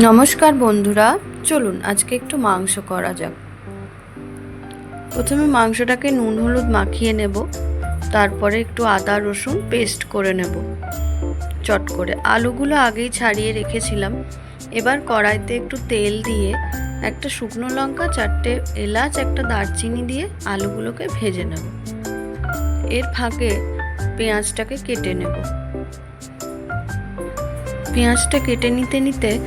নমস্কার বন্ধুরা, চলুন আজকে একটু মাংস করা যাক। প্রথমে মাংসটাকে নুন হলুদ মাখিয়ে নেব, তারপরে একটু আদা, রসুন পেস্ট করে নেব। চট করে। আলুগুলো আগেই ছাড়িয়ে রেখেছিলাম। এবার কড়াইতে একটু তেল দিয়ে একটা শুকনো লঙ্কা, চারটে এলাচ, একটা দারচিনি দিয়ে আলুগুলোকে ভেজে নেব। এর ফাঁকে পেঁয়াজটাকে কেটে নেব। পেঁয়াজটা কেটে নিতে নিতে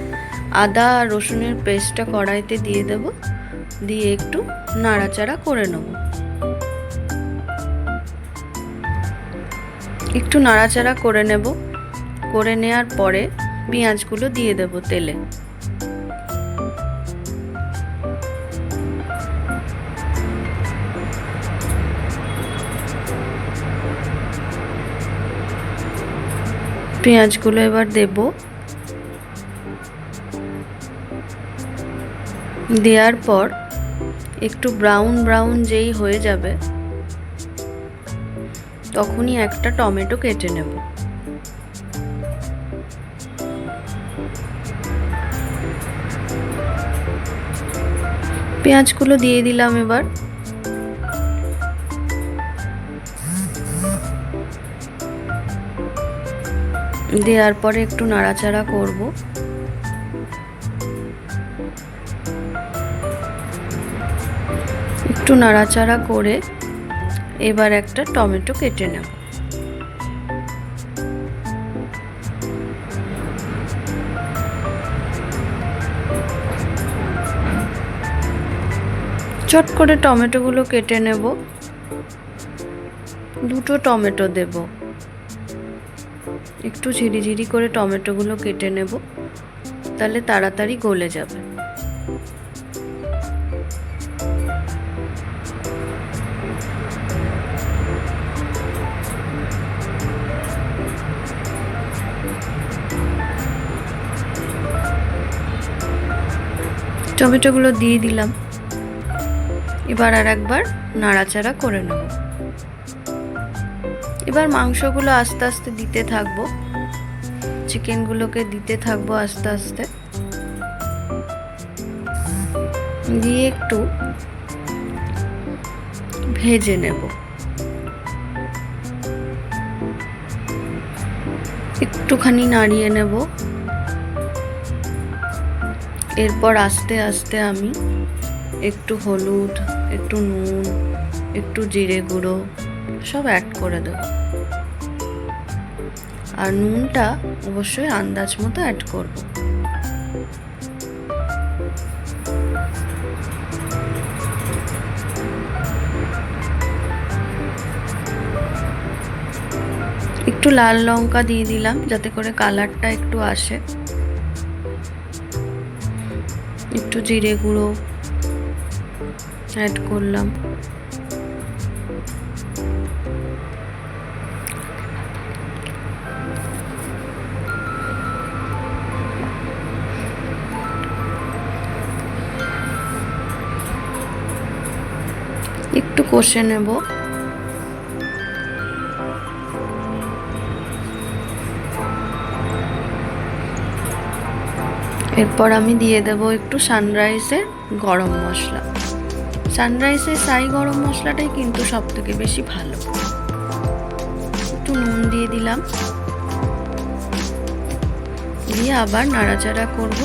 আদা আর রসুনের পেস্টটা কড়াইতে দিয়ে দেব, দিয়ে একটু নাড়াচাড়া করে নেব। একটু নাড়াচাড়া করে নেব, করে নেওয়ার পরে পেঁয়াজগুলো দিয়ে দেব তেলে। পেঁয়াজগুলো এবার দেবো দেওয়ার পর একটু ব্রাউন ব্রাউন যেই হয়ে যাবে, তখনই একটা টমেটো কেটে নেব। পেঁয়াজগুলো দিয়ে দিলাম এবার। দেওয়ার পরে একটু নাড়াচাড়া করব। একটু নাড়াচাড়া করে এবার একটা টমেটো কেটে নেব। চট করে টমেটোগুলো কেটে নেব। দুটো টমেটো দেব। একটু ঝিরিঝিরি করে টমেটোগুলো কেটে নেব। তাহলে তাড়াতাড়ি গলে যাবে। টমেটোগুলো দিয়ে দিলাম। এবার আর একবার নাড়াচাড়া করে নেব। এবার মাংসগুলো আস্তে আস্তে দিতে থাকব। চিকেনগুলোকে দিতে থাকব আস্তে আস্তে। দিয়ে একটু ভেজে নেব। একটুখানি নাড়িয়ে নেব। এরপর আস্তে আস্তে আমি একটু হলুদ, একটু নুন, একটু জিরে গুঁড়ো সব অ্যাড করে দেব। আর নুনটা অবশ্যই আন্দাজ মতো অ্যাড করব। একটু লাল লঙ্কা দিয়ে দিলাম যাতে করে কালারটা একটু আসে। একটু জিরে গুঁড়ো অ্যাড করলাম। একটু কষে নেব। এরপর আমি দিয়ে দেব একটু সানরাইজের গরম মশলা। সানরাইজের সাই গরম মশলাটাই কিন্তু সব থেকে বেশি ভালো। একটু নুন দিয়ে দিলাম। দিয়ে আবার নাড়াচাড়া করব।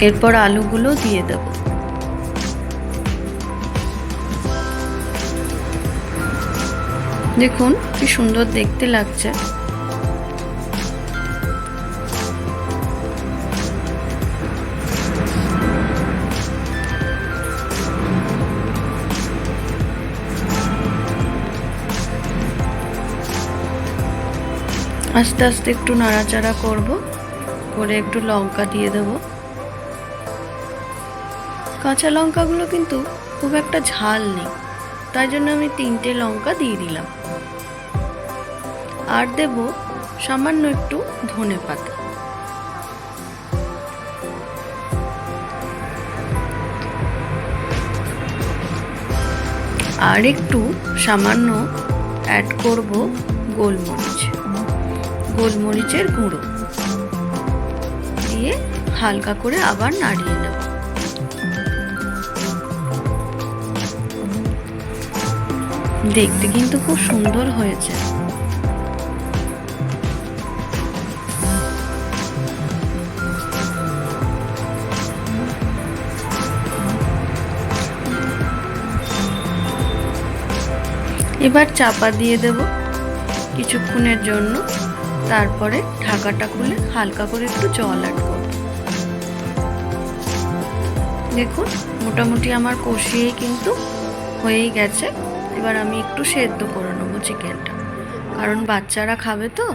এরপর আলুগুলো দিয়ে দেবো। দেখুন, কি সুন্দর দেখতে লাগছে। আস্তে আস্তে একটু নাড়াচাড়া করব, করে একটু লঙ্কা দিয়ে দেব। কাঁচা লঙ্কাগুলো কিন্তু খুব একটা ঝাল নেই। তাই জন্য আমি তিনটে লঙ্কা দিয়ে দিলাম। আর দেব সামান্য একটু ধনে পাতা। আর একটু সামান্য অ্যাড করব গোলমরিচ। গোলমরিচের গুঁড়ো। দিয়ে হালকা করে আবার নাড়িয়ে নেব। দেখতে কিন্তু খুব সুন্দর হয়েছে। এবার চাপা দিয়ে দেব কিছুক্ষণের জন্য। তারপরে ঢাকাটা খুলে হালকা করে একটু জল অ্যাড করব। দেখুন, মোটামুটি আমার কষিয়েই কিন্তু হয়েই গেছে। এবার আমি একটু সেদ্ধ করে নেব চিকেনটা। কারণ বাচ্চারা খাবে তো,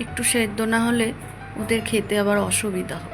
একটু সেদ্ধ না হলে ওদের খেতে আবার অসুবিধা হবে